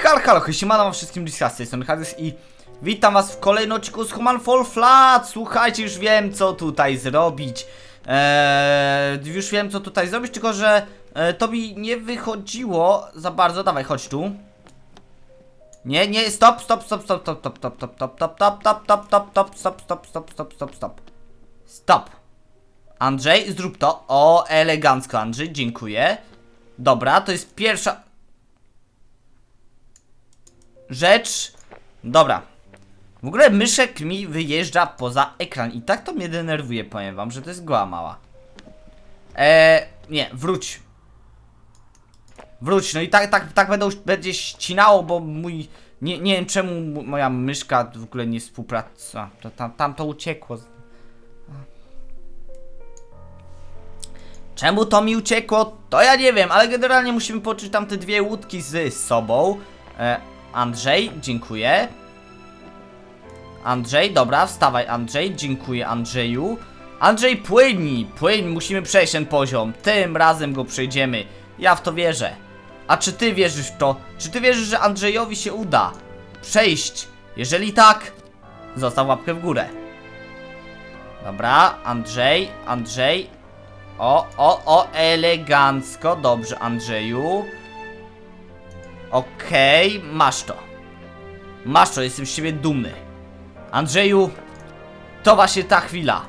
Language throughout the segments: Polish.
Halo, halo, siemano wam wszystkim z tej strony Hades i witam was w kolejnym odcinku z Human Fall Flat. Słuchajcie, już wiem co tutaj zrobić. Eee, już wiem co tutaj zrobić, tylko że e, to mi nie wychodziło za bardzo. Dawaj, chodź tu. Nie, nie, stop, stop, stop, stop, stop, stop, stop, stop, stop, stop, stop, stop, stop, stop, stop, stop, stop, stop, stop. Stop. Andrzej, zrób to. O, elegancko, Andrzej, dziękuję. Dobra, to jest pierwsza rzecz. Dobra. W ogóle myszek mi wyjeżdża poza ekran i tak to mnie denerwuje, powiem wam, że to jest goła mała. Eee, nie, wróć. Wróć, no i tak, tak, tak będą, będzie ścinało, bo mój... Nie, nie wiem czemu moja myszka w ogóle nie współpraca. To, tam, tam to uciekło. Czemu to mi uciekło? To ja nie wiem, ale generalnie musimy poczuć tam te dwie łódki z sobą. E, Andrzej, dziękuję. Andrzej, dobra, wstawaj Andrzej, dziękuję Andrzeju. Andrzej, płyń, płyń, musimy przejść ten poziom. Tym razem go przejdziemy. Ja w to wierzę. A czy ty wierzysz w to? Czy ty wierzysz, że Andrzejowi się uda przejść? Jeżeli tak, zostaw łapkę w górę. Dobra, Andrzej, Andrzej. O, o, o, elegancko. Dobrze, Andrzeju. Okej, masz to. Masz to, jestem z siebie dumny. Andrzeju, to właśnie ta chwila.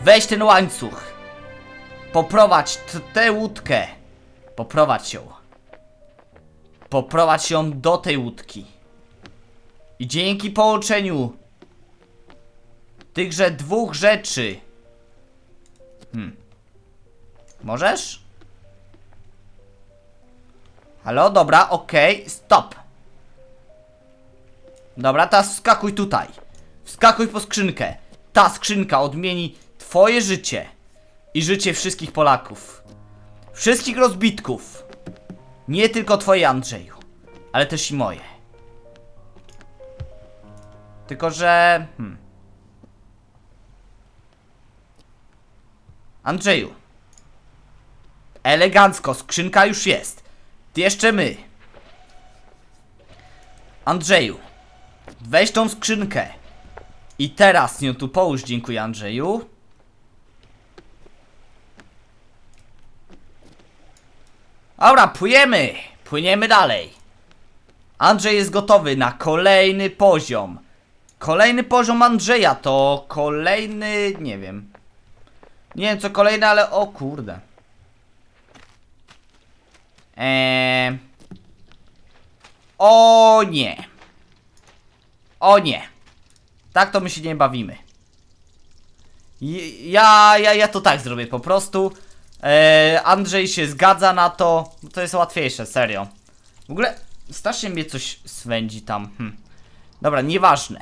Weź ten łańcuch. Poprowadź tę łódkę. Poprowadź ją. Poprowadź ją do tej łódki. I dzięki połączeniu tychże dwóch rzeczy. Hmm. Możesz? Halo, dobra, okej, stop. Dobra, teraz wskakuj tutaj. Wskakuj po skrzynkę. Ta skrzynka odmieni twoje życie i życie wszystkich Polaków. Wszystkich rozbitków. Nie tylko twoje, Andrzeju, ale też i moje. Tylko, że... Hmm. Andrzeju. Elegancko, skrzynka już jest. Jeszcze my. Andrzeju. Weź tą skrzynkę. I teraz nią tu połóż, dziękuję Andrzeju. Dobra, płyniemy. Płyniemy dalej. Andrzej jest gotowy na kolejny poziom. Kolejny poziom Andrzeja to kolejny, nie wiem. Nie wiem co kolejny, ale o kurde. Eee... O nie. O nie. Tak to my się nie bawimy. Ja, ja, ja to tak zrobię po prostu. Eee, Andrzej się zgadza na to. To jest łatwiejsze, serio. W ogóle strasznie mnie coś swędzi tam. Hm. Dobra, nieważne.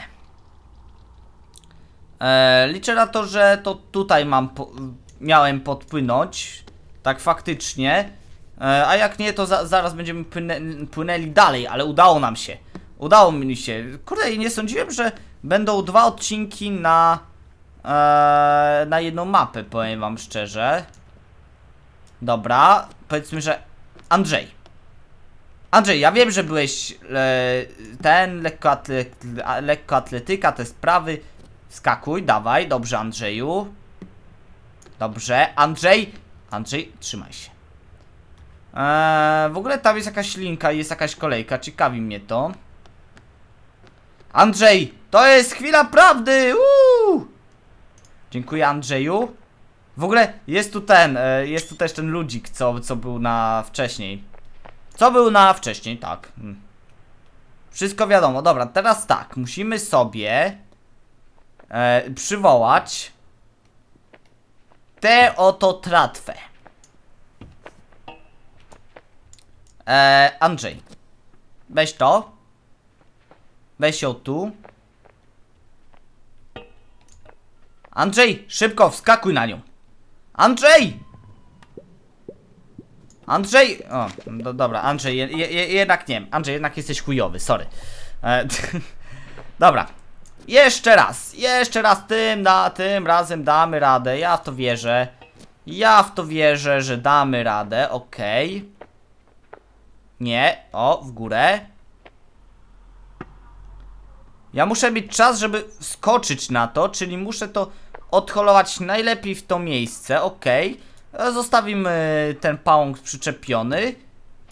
Eee, liczę na to, że to tutaj mam po miałem podpłynąć. Tak faktycznie. E, a jak nie, to za zaraz będziemy płynę płynęli dalej, ale udało nam się. Udało mi się. Kurde, nie sądziłem, że będą dwa odcinki na e, na jedną mapę, powiem wam szczerze. Dobra, powiedzmy, że Andrzej. Andrzej, ja wiem, że byłeś e, ten lekkoatle lekkoatletyka, te sprawy. Skakuj, dawaj, dobrze Andrzeju. Dobrze, Andrzej. Andrzej, trzymaj się. Eee, w ogóle tam jest jakaś linka, jest jakaś kolejka, ciekawi mnie to. Andrzej, to jest chwila prawdy! Uuu! Dziękuję Andrzeju. W ogóle jest tu ten, e, jest tu też ten ludzik, co, co był na wcześniej. Co był na wcześniej, tak. Hmm. Wszystko wiadomo, dobra, teraz tak, musimy sobie e, przywołać tę oto tratwę. Eee, Andrzej. Weź to. Weź ją tu. Andrzej, szybko, wskakuj na nią. Andrzej! Andrzej! O, do, dobra, Andrzej, je, je, jednak nie. Andrzej, jednak jesteś chujowy, sorry. E, dobra. Jeszcze raz, jeszcze raz tym, na tym razem damy radę. Ja w to wierzę. Ja w to wierzę, że damy radę, okej. Nie, o, w górę. Ja muszę mieć czas, żeby skoczyć na to, czyli muszę to odholować najlepiej w to miejsce, ok. Zostawimy ten pałąk przyczepiony.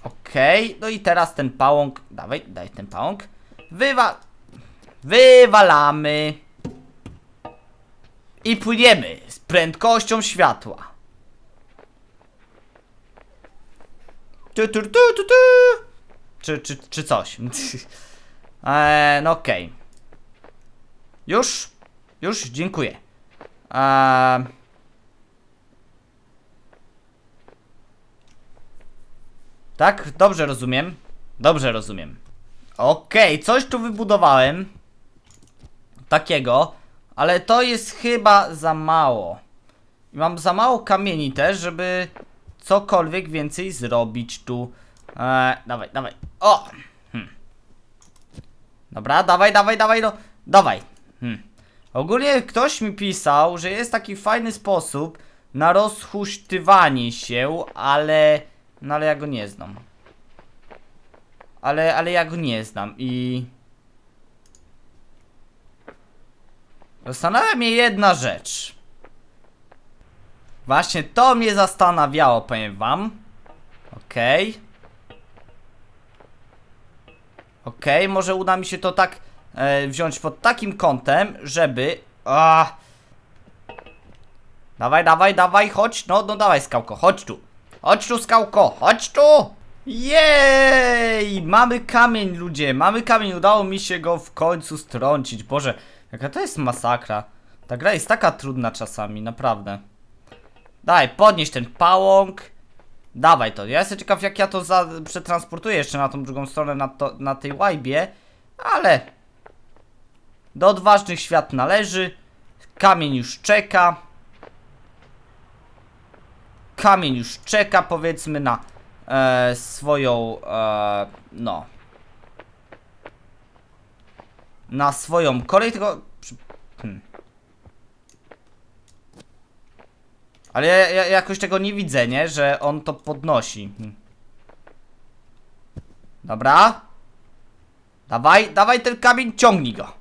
Okej, no i teraz ten pałąk, dawaj, daj ten pałąk. Wywa... Wywalamy. I płyniemy z prędkością światła. Tu, tu, tu, tu, tu. Czy, czy, czy coś. eee, no okej. Już? Już? Dziękuję. Eee... Tak? Dobrze rozumiem. Dobrze rozumiem. Okej, coś tu wybudowałem. Takiego. Ale to jest chyba za mało. Mam za mało kamieni też, żeby cokolwiek więcej zrobić tu. Eee, dawaj, dawaj. O! Hm. Dobra, dawaj, dawaj, dawaj, no. Dawaj. Hm. Ogólnie ktoś mi pisał, że jest taki fajny sposób na rozhuśtywanie się, ale... No ale ja go nie znam. Ale, ale ja go nie znam i... Zastanawia mnie jedna rzecz. Właśnie to mnie zastanawiało, powiem wam. Okej. Okej, może uda mi się to tak e, wziąć pod takim kątem, żeby... A, Dawaj, dawaj, dawaj, chodź, no, no dawaj skałko, chodź tu. Chodź tu skałko, chodź tu! Jej! Mamy kamień, ludzie, mamy kamień, udało mi się go w końcu strącić. Boże, jaka to jest masakra. Ta gra jest taka trudna czasami, naprawdę. Daj, podnieś ten pałąk. Dawaj to. Ja jestem ciekaw, jak ja to za przetransportuję jeszcze na tą drugą stronę, na, to, na tej łajbie. Ale... Do odważnych świat należy. Kamień już czeka. Kamień już czeka, powiedzmy, na e, swoją... E, no... Na swoją kolej, tylko... Hmm. Ale ja, ja jakoś tego nie widzę, nie? Że on to podnosi. Hmm. Dobra. Dawaj, dawaj ten kamień, ciągnij go.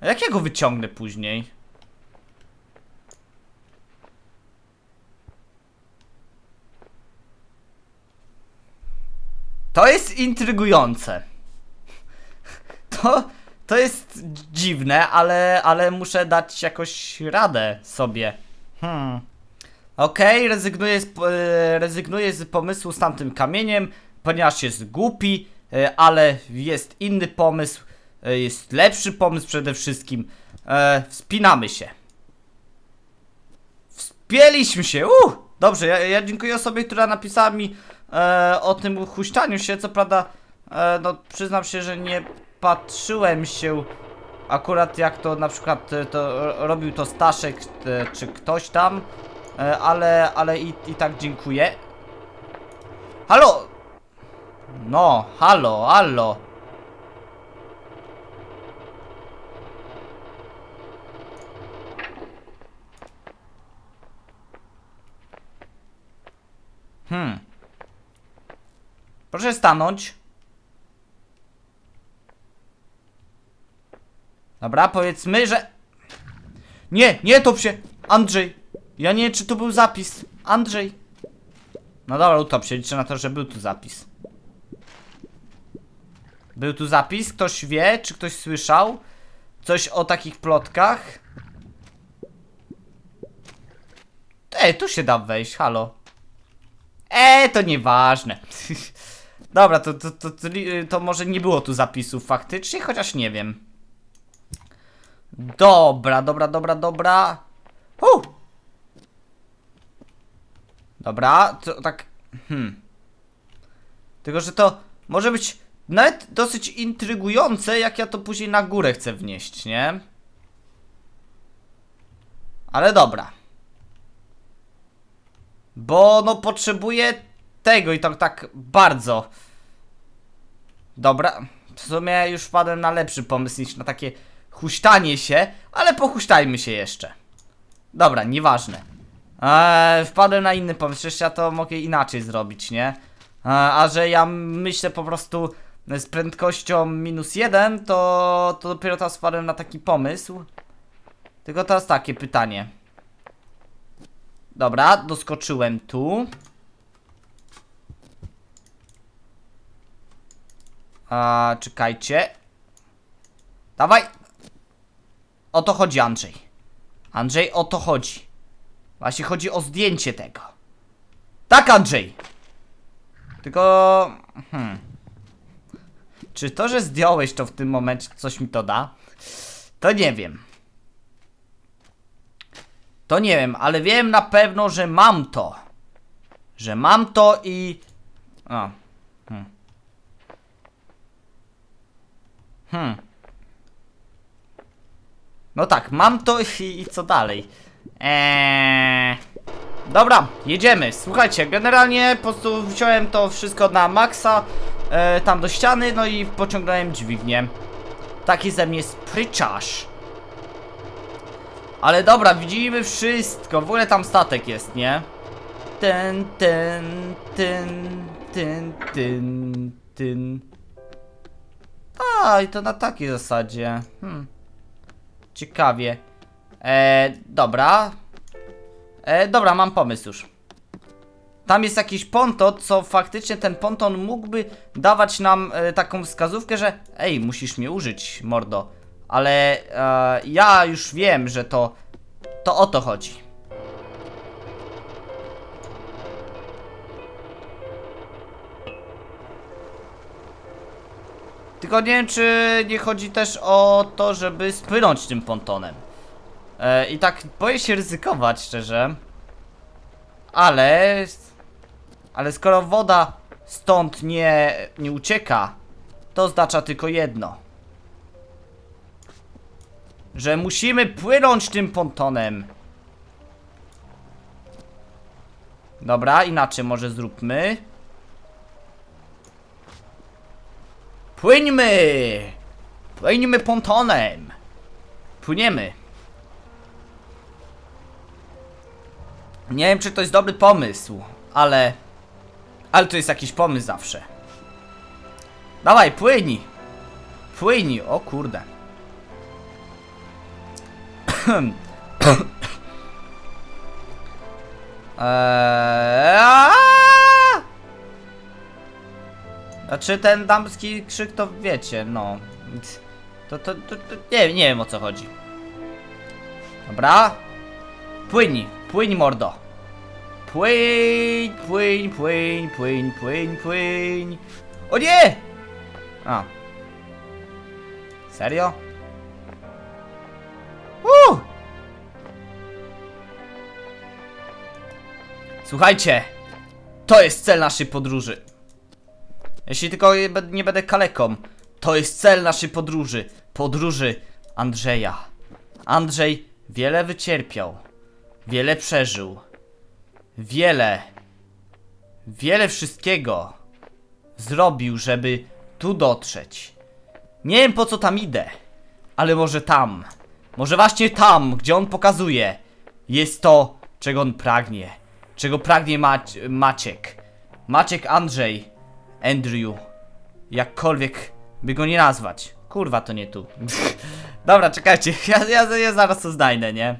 A jak ja go wyciągnę później? To jest intrygujące. To, to jest dziwne, ale, ale muszę dać jakoś radę sobie. Hmm. Okej, rezygnuję, z, e, z pomysłu z tamtym kamieniem, ponieważ jest głupi, e, ale jest inny pomysł, e, jest lepszy pomysł przede wszystkim. Wspinamy się. Wspięliśmy się, uh! Dobrze, ja, ja dziękuję osobie, która napisała mi e, o tym huśtaniu się, co prawda, e, no przyznam się, że nie patrzyłem się akurat jak to na przykład to ro- robił to Staszek e, czy ktoś tam, ale, ale i, i tak dziękuję. Halo! No, halo, halo. Hmm. Proszę stanąć. Dobra, powiedzmy, że... Nie, nie top się! Andrzej! Ja nie wiem, czy tu był zapis. Andrzej! No dobra, utop się, liczę na to, że był tu zapis. Był tu zapis? Ktoś wie? Czy ktoś słyszał? Coś o takich plotkach? Ej, tu się da wejść, halo. Eee, to nieważne. Dobra, to, to, to, to, to może nie było tu zapisów faktycznie, chociaż nie wiem. Dobra, dobra, dobra, dobra. Hu! Dobra, to tak. Hmm. Tylko, że to może być nawet dosyć intrygujące, jak ja to później na górę chcę wnieść, nie? Ale dobra. Bo no potrzebuję tego i to tak bardzo. Dobra. W sumie już wpadłem na lepszy pomysł niż na takie huśtanie się, ale pochuśtajmy się jeszcze. Dobra, nieważne. Eee, wpadłem na inny pomysł, przecież ja to mogę inaczej zrobić, nie? A, a że ja myślę po prostu z prędkością minus jeden, to, to dopiero teraz wpadłem na taki pomysł. Tylko teraz takie pytanie. Dobra, doskoczyłem tu. A, czekajcie. Dawaj! O to chodzi, Andrzej. Andrzej, o to chodzi. Właśnie chodzi o zdjęcie tego. Tak, Andrzej! Tylko... Hmm. Czy to, że zdjąłeś to w tym momencie, coś mi to da? To nie wiem. To nie wiem, ale wiem na pewno, że mam to. Że mam to i... O. Hmm. Hmm. No tak, mam to i, i co dalej? Eee... Dobra, jedziemy. Słuchajcie, generalnie po prostu wziąłem to wszystko na maksa, e, tam do ściany, no i pociągnąłem dźwignię. Taki ze mnie spryczarz. Ale dobra, widzimy wszystko. W ogóle tam statek jest, nie? Ten, ten, ten, ten, ten, ten. A, i to na takiej zasadzie. Hmm. Ciekawie. E, dobra. E, dobra, mam pomysł już. Tam jest jakiś ponton, co faktycznie ten ponton mógłby dawać nam e, taką wskazówkę, że ej, musisz mnie użyć, mordo. Ale e, ja już wiem, że to, to o to chodzi. Tylko nie wiem, czy nie chodzi też o to, żeby spłynąć tym pontonem. E, I tak boję się ryzykować, szczerze. Ale... Ale skoro woda stąd nie, nie ucieka, to oznacza tylko jedno. Że musimy płynąć tym pontonem. Dobra, inaczej może zróbmy. Płyńmy! Płyńmy pontonem! Płyniemy. Nie wiem, czy to jest dobry pomysł, ale... Ale to jest jakiś pomysł zawsze. Dawaj, płyń! Płyń! O kurde. eee! Znaczy ten damski krzyk to wiecie, no. To, to, to, to nie, nie wiem o co chodzi. Dobra. Płyń, płyń mordo. Płyń, płyń, płyń, płyń, płyń, płyń. O nie! A. Serio? Uh! Słuchajcie, to jest cel naszej podróży. Jeśli tylko nie bę- nie będę kaleką, to jest cel naszej podróży. Podróży Andrzeja. Andrzej wiele wycierpiał, wiele przeżył, wiele, wiele wszystkiego zrobił, żeby tu dotrzeć. Nie wiem po co tam idę, ale może tam, może właśnie tam, gdzie on pokazuje, jest to, czego on pragnie, czego pragnie Mac Maciek. Maciek Andrzej, Andrew, jakkolwiek by go nie nazwać. Kurwa, to nie tu. dobra, czekajcie, ja, ja, ja zaraz to znajdę, nie?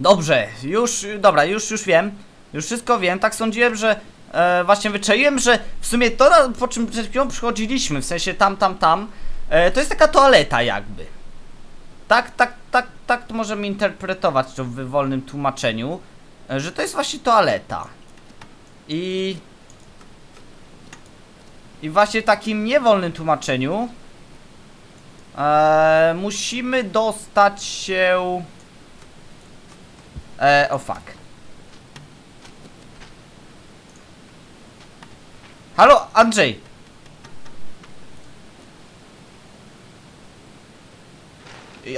Dobrze, już, dobra, już, już wiem. Już wszystko wiem, tak sądziłem, że e, właśnie wyczaiłem, że w sumie to, po czym przed chwilą przychodziliśmy, w sensie tam, tam, tam, e, to jest taka toaleta jakby. Tak, tak, tak, tak to możemy interpretować to w wolnym tłumaczeniu, e, że to jest właśnie toaleta. I... I właśnie w takim niewolnym tłumaczeniu e, musimy dostać się... E, o fuck. Halo, Andrzej!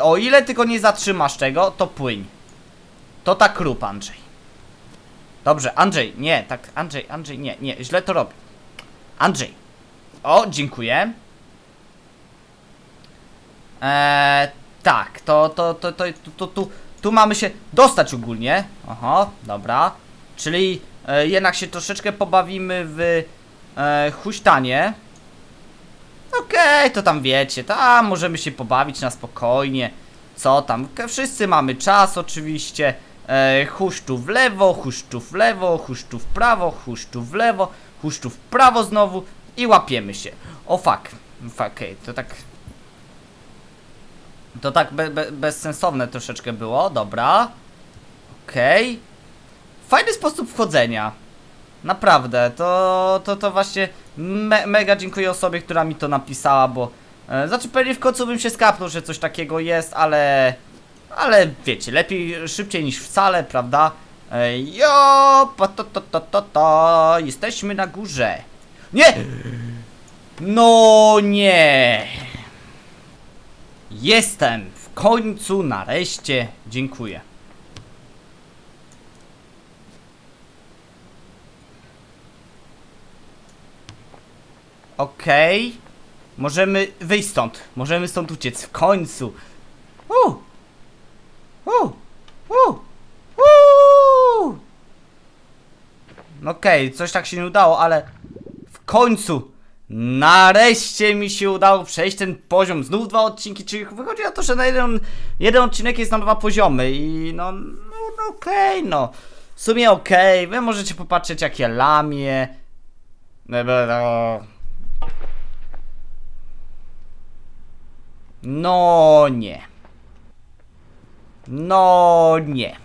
O ile tylko nie zatrzymasz tego, to płyń. To tak rób, Andrzej. Dobrze, Andrzej, nie, tak, Andrzej, Andrzej, nie, nie, źle to robi. Andrzej. O, dziękuję. Eee, tak, to, to, to, to, to, to, tu, tu mamy się dostać ogólnie. Oho, dobra. Czyli e, jednak się troszeczkę pobawimy w e, huśtanie. Okej, to tam wiecie, tam możemy się pobawić na spokojnie. Co tam? Wszyscy mamy czas oczywiście. E, huszczu w lewo, huszczu w lewo, huszczu w prawo, huszczu w lewo, huszczu w prawo znowu i łapiemy się. O fuck. Fuck, okej, to tak... To tak be, be, bezsensowne troszeczkę było, dobra. Okej. Fajny sposób wchodzenia. Naprawdę, to, to, to właśnie me, mega dziękuję osobie, która mi to napisała, bo e, znaczy pewnie w końcu bym się skapnął, że coś takiego jest, ale ale wiecie, lepiej szybciej niż wcale, prawda? E, jo, to, to, to, to, to, jesteśmy na górze. Nie! No nie! Jestem w końcu, nareszcie, dziękuję. Okej. Możemy wyjść stąd. Możemy stąd uciec. W końcu. U! U! U! U! No Okej, coś tak się nie udało, ale w końcu nareszcie mi się udało przejść ten poziom. Znów dwa odcinki, czyli wychodzi na to, że na jeden, jeden odcinek jest na dwa poziomy i no, no, no okej, no. W sumie okej, wy możecie popatrzeć jak ja lamię. No, no, no. No nie. No nie.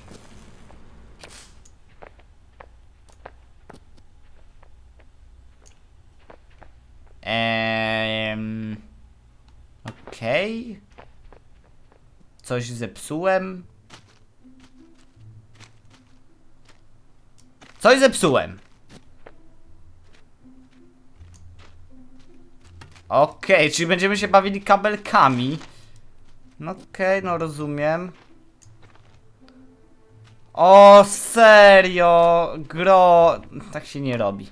Ehm. Okej. Coś zepsułem. Coś zepsułem. Okej, czyli będziemy się bawili kabelkami. No okej, no rozumiem. O, serio, gro, tak się nie robi.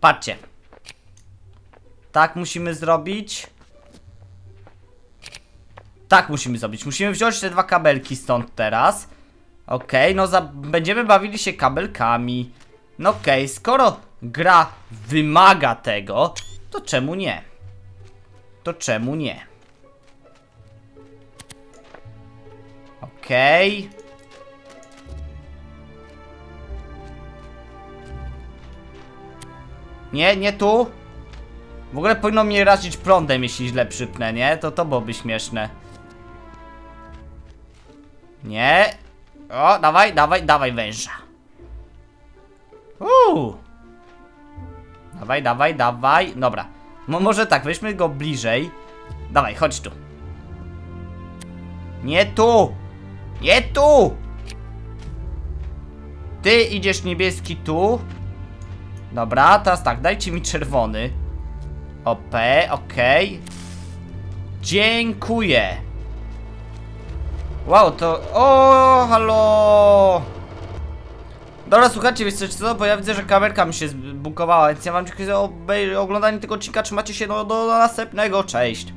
Patrzcie. Tak musimy zrobić. Tak musimy zrobić. Musimy wziąć te dwa kabelki stąd teraz. Okej, no za... będziemy bawili się kabelkami. No okej, skoro gra wymaga tego, to czemu nie? To czemu nie? Okej. Nie, nie tu. W ogóle powinno mnie razić prądem, jeśli źle przypnę, nie? To to byłoby śmieszne. Nie. O, dawaj, dawaj, dawaj węża. Uuu. Dawaj, dawaj, dawaj. Dobra. Mo może tak, weźmy go bliżej. Dawaj, chodź tu. Nie tu! Nie tu! Ty idziesz niebieski tu. Dobra, teraz tak, dajcie mi czerwony. OP, okej. Dziękuję. Wow, to... O, halo! Dobra, słuchajcie, wiecie co, bo ja widzę, że kamerka mi się zbukowała, więc ja wam dziękuję za oglądanie tego odcinka, trzymajcie się, no do następnego, cześć!